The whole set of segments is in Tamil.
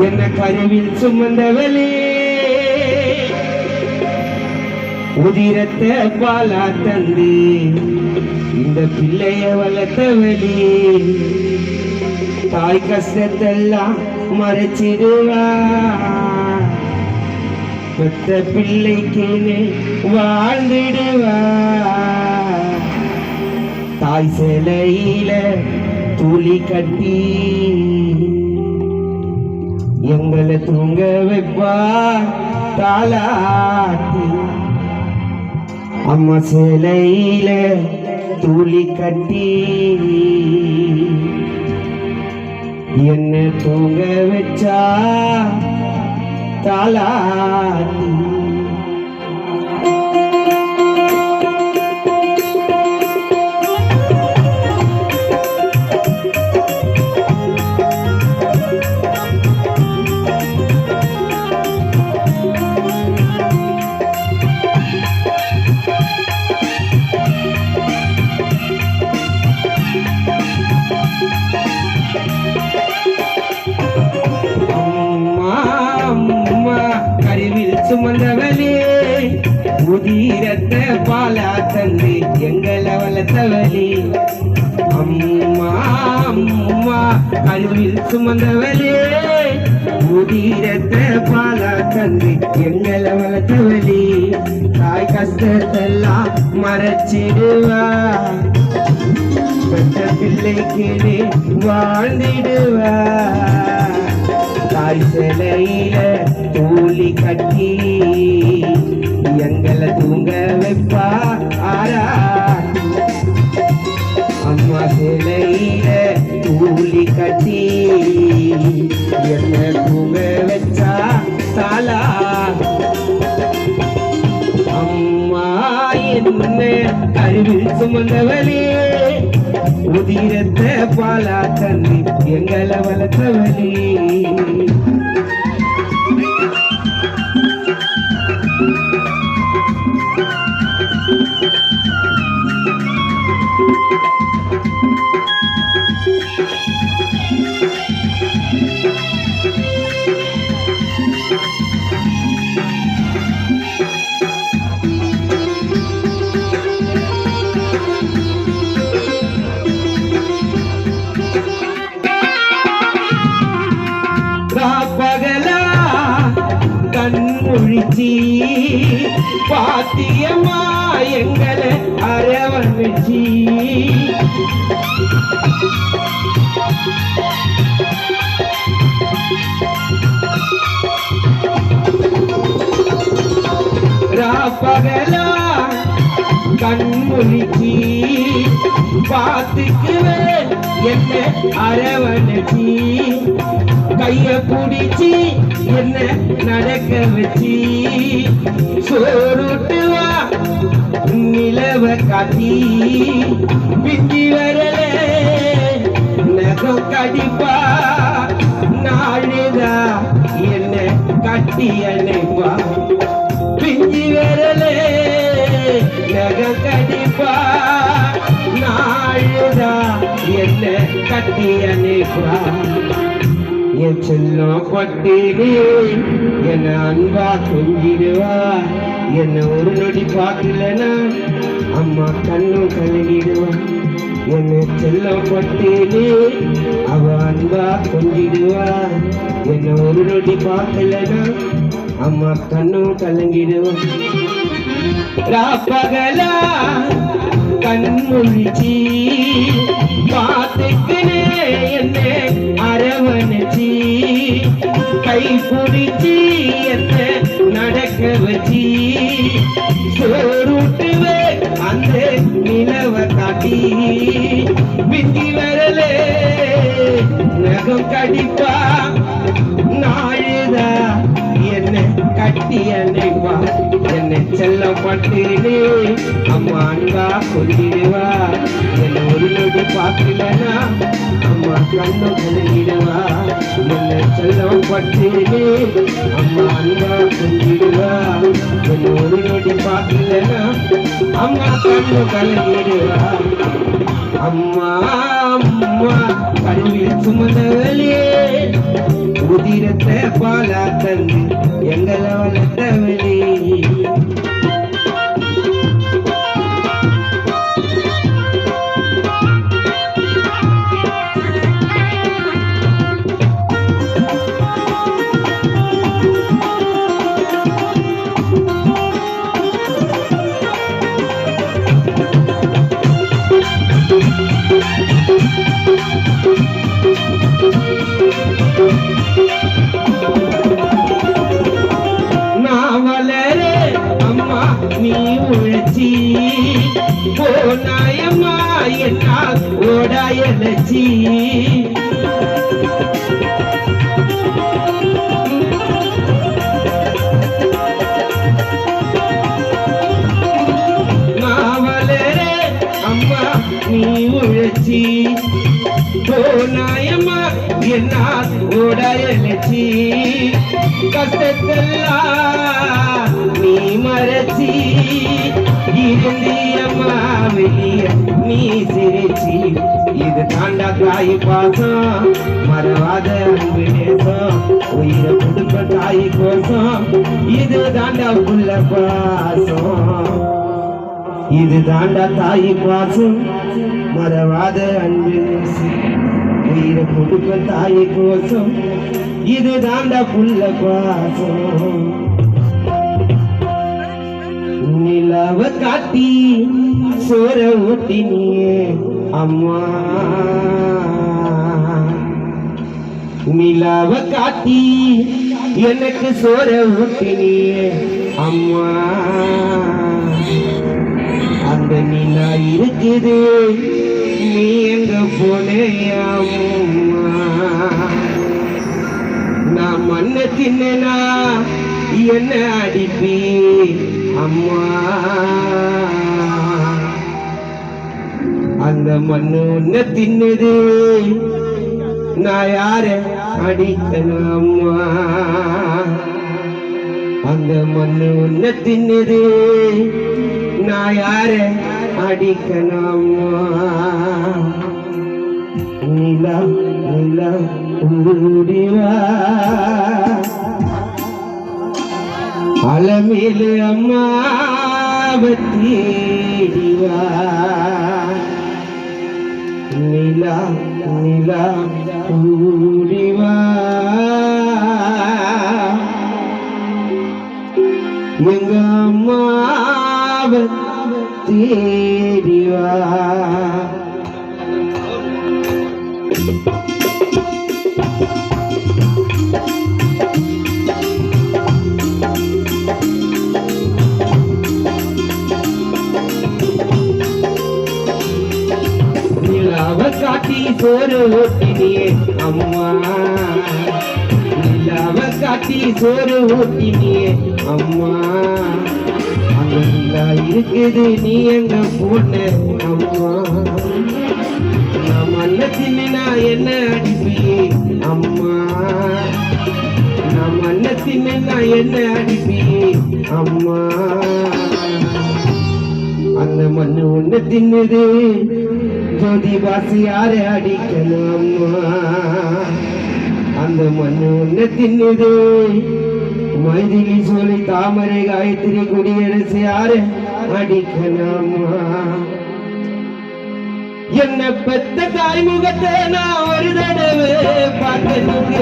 என்ன கருவில் சுமந்தவளே உதிரத்த பாலா தந்து. இந்த பிள்ளைய வளர்த்தவளே தாய் கஷ்டத்தெல்லாம் மறைச்சிடுவா. பெத்த பிள்ளைக்கு வாழ்ந்திடுவா. தாய் சிலையில துளி கட்டி எங்களை தூங்க வைப்பா தாலாட்டி அம்மா சிலையில துளி கட்டி என்ன தூங்க வச்சா தாலாட்டி சுமந்தவளே உதிரத்த பாலா தந்து எங்களை வளர்த்தவளே. அம்மா அம்மா கருவில் சுமந்தவளே உதிரத்த பாலா தந்து எங்களை வளர்த்தவளே. தாய் கஷ்டத்தெல்லாம் மறைச்சிடுவா. பெற்ற பிள்ளைக்கு வாழ்ந்திடுவா. தாய் சிலையில கூலி கட்டி எங்களை தூங்க வைப்பா ஆரா. அம்மா சிலையில கூலி கட்டி என்ன தூங்க வச்சா தாலா அம்மா என்ன அறிவில் சுமந்தவளே உதிரத்தை பாலா தண்ணி எங்களை வளர்த்தவளே. முழிச்சி பாத்தியமா எங்களை அரவணிச்சி பகலா கண் பார்த்துக்குவேன் என்ன அரவணைச்சி கைய புடிச்சி என்ன நடக்க வச்சி? சோறுட்டு வா நிலவ காட்டி. பிந்தி வரல நகம் கடிப்பா. நாழுதா என்ன கட்டி அணைப்பா? பிஞ்சி வரலே நகம் கடிப்பா. நாழுதா என்ன கட்டி அணைப்பா? என் செல்லம் பட்டினே என்ன அன்பா கொஞ்சிடுவா என்ன ஒரு நொடி பார்க்கலனா அம்மா கண்ணும் கலங்கிடுவா என்ன செல்லம் பட்டினே அவ அன்பா கொஞ்சிடுவா என்ன ஒரு நொடி பார்க்கலனா அம்மா கண்ணும் கலங்கிடுவா ராப்பகலா கண்முழிச்சி பாத்துக்குனே என்ன அரவணைச்சி. கை பிடிச்சி என்ன செல்லம் பட்டினே அம்மா அன்பா கொண்டிடுவா. என்ன ஒரு நொடி பார்க்கலனா அம்மா கண்ணு கலங்கிடுவா என்னை செல்லம் பட்டினே அம்மா அன்பா கொண்டிடுவா. என்ன ஒரு நொடி பார்க்கலனா அம்மா கண்ணு கலங்கிடுவா. அம்மா அம்மா சுமந்தவளே உதிரத்தை பாலா தந்து எங்களை வளர்த்தவளே. ஓடாயலச்சி நான் வளர அம்மா நீ உழைச்சி. போனாயம்மா என்னால் ஓடாயலச்சி கஷ்டத்தெல்லாம் நீ மறைச்சி. இருந்தியம்மா வெளிய நீ சிரிச்சி. இது தாண்டா தாய் பாசம். மறவாத அன்பு நேசம். உயிரை குடும்ப தாய் கோசம். இது தாண்டா உள்ள பாசம். இது தாண்டா தாய் பாசம். மறவாத அன்பு நேசம். உயிரை குடும்ப தாய் கோசம். இது தாண்டா புள்ள பாசம். நிலவ காட்டி சோர ஊட்டினியே. அம்மா. நிலவ காட்டி எனக்கு சோர ஊட்டினியே. அம்மா. அந்த நிலா இருக்குது. நீ எங்க போனேயாம்மா நான் மண்ண தின்னா என்ன அடிப்பே? அம்மா. அந்த மண்ணு உன்ன தின்னுது. நான் யார அடித்தனம்மா அந்த மண்ணு உன்ன தின்னுது. நான் யார அடிக்கணம்மா அம்மா? நிலா நிலா ஊடிவா அலமேலு அம்மா தேடிவா. நிலா நிலா ஊடிவா எங்க அம்மாவை சோறு ஊட்டினியே அம்மா. நிலாவ காட்டி சோறு ஊட்டினியே அம்மா. அங்கெல்லாம் இருக்குது நீ எங்க பொண்ணு அம்மா. நான் மண்ண தின்னா என்ன அடிப்பியே அம்மா. நான் மண்ண தின்னா என்ன அடிப்பியே அம்மா. அந்த மண்ணு ஒண்ணு தின்னுது. ஜோதி வாசி யாரை அடிக்கணும் அம்மா அந்த மண்ணு ஒண்ணு தின்னுது மைதிலி சொல்லி தாமரை காயத்ரி குடியரசு யாரு அடிக்கணும் அம்மா என்ன பெத்த தாய்முகத்தை நான் ஒரு தடவை பார்க்கணுங்க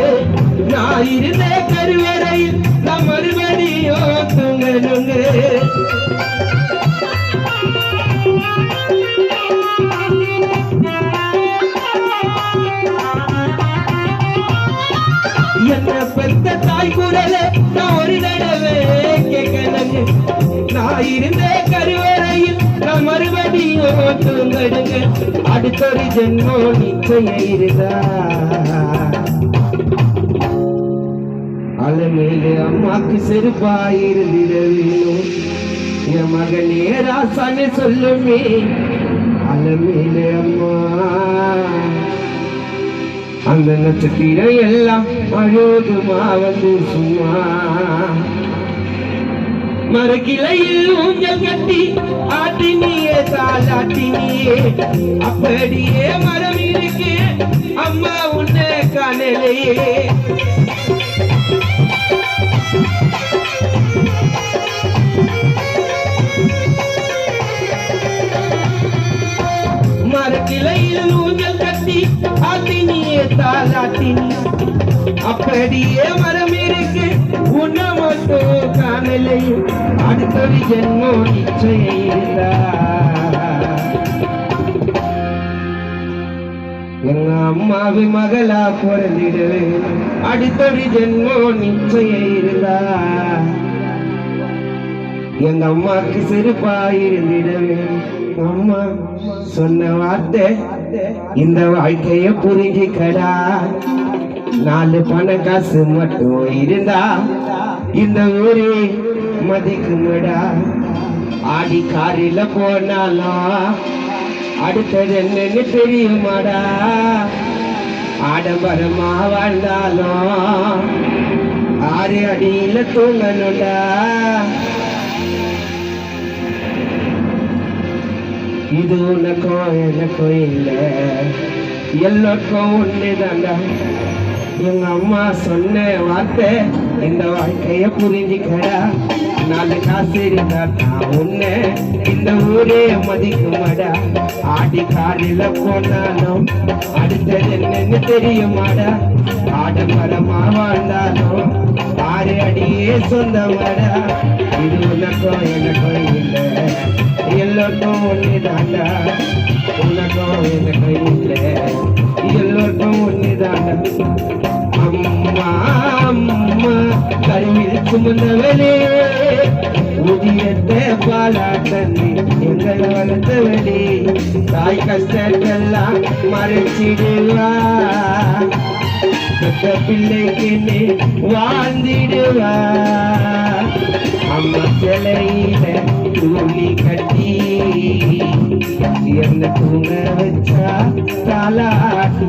நான் இருந்த கருவறையில் நான் மறுபடியும் தூங்கணுங்க அடுத்தொரு ஜென்மம் நிச்சயம் இருந்தா அலமேலு அம்மாக்கு செருப்பாயிருந்திட வேணும் என் மகனே ராசான்னு சொல்லுமே அலமேலு அம்மா. அந்த நட்சத்திரம் எல்லாம் அழுதுமா வந்து சும்மா மரக்கிளையில் ஊஞ்சல் கட்டி தாளாட்டினியே அப்படியே மரம் இருக்கே. அம்மா உன் காணலையே. மரக்கிளையில் ஊஞ்சல் கட்டி ஆத்தினியே தாலாட்டினி அப்படியே மரம் இருக்கு. உன்னை மட்டும் காணலை அடுத்தது ஜென்மம் நிச்சயம் இருந்தா எங்க அம்மாவி மகளா பிறந்திடுவேன் அடித்தடி ஜென்மம் நிச்சயம் இருந்தா. எங்க அம்மாக்கு செருப்பா இருந்திடுவேன் அம்மா சொன்ன வார்த்தை இந்த வாழ்க்கைய புரிஞ்சுக்கடா. நாலு பண காசு மட்டும் இருந்தா இந்த ஊரே மதிக்குமடா. ஆடி காரில போனாலும் அடுத்தது என்னன்னு தெரியுமாடா? ஆடம்பரமா வாழ்ந்தாலும் ஆறு அடியில தூங்கணும்டா. இது உனக்கும் எனக்கும் இல்லை. எல்லோருக்கும் ஒண்ணுதான்டா. எங்க அம்மா சொன்ன வார்த்தை இந்த வாழ்க்கைய புரிஞ்சுக்கடா. நாலு காசு இருந்தா நான் உன்னை இந்த ஊரே மதிக்குமாடா. ஆடி காரில போனாலும் அடுத்தது என்னன்னு தெரியுமாடா. ஆடம்பரமா வாழ்ந்தாலும் ஆறு அடியே சொந்தமாடா. இது உனக்கும் எனக்கும் இல்லை. எல்லோருக்கும் ஒண்ணுதாண்டா உனக்கும் எனக்கும் இல்லை. எல்லோருக்கும் ஒண்ணுதாண்டா அம்மா அம்மா கருவில் சுமந்தவளே உதியத்தை பாலா தந்தி எங்கள் வளர்த்தவளே. தாய் கஷ்டத்தெல்லாம் மறைச்சிடுவா. பெத்த பிள்ளைக்கு நீ வாழ்ந்திடுவா. அம்மா சிலையில தூளி கட்டி என்ன தூங்க வச்சா தாலாட்டி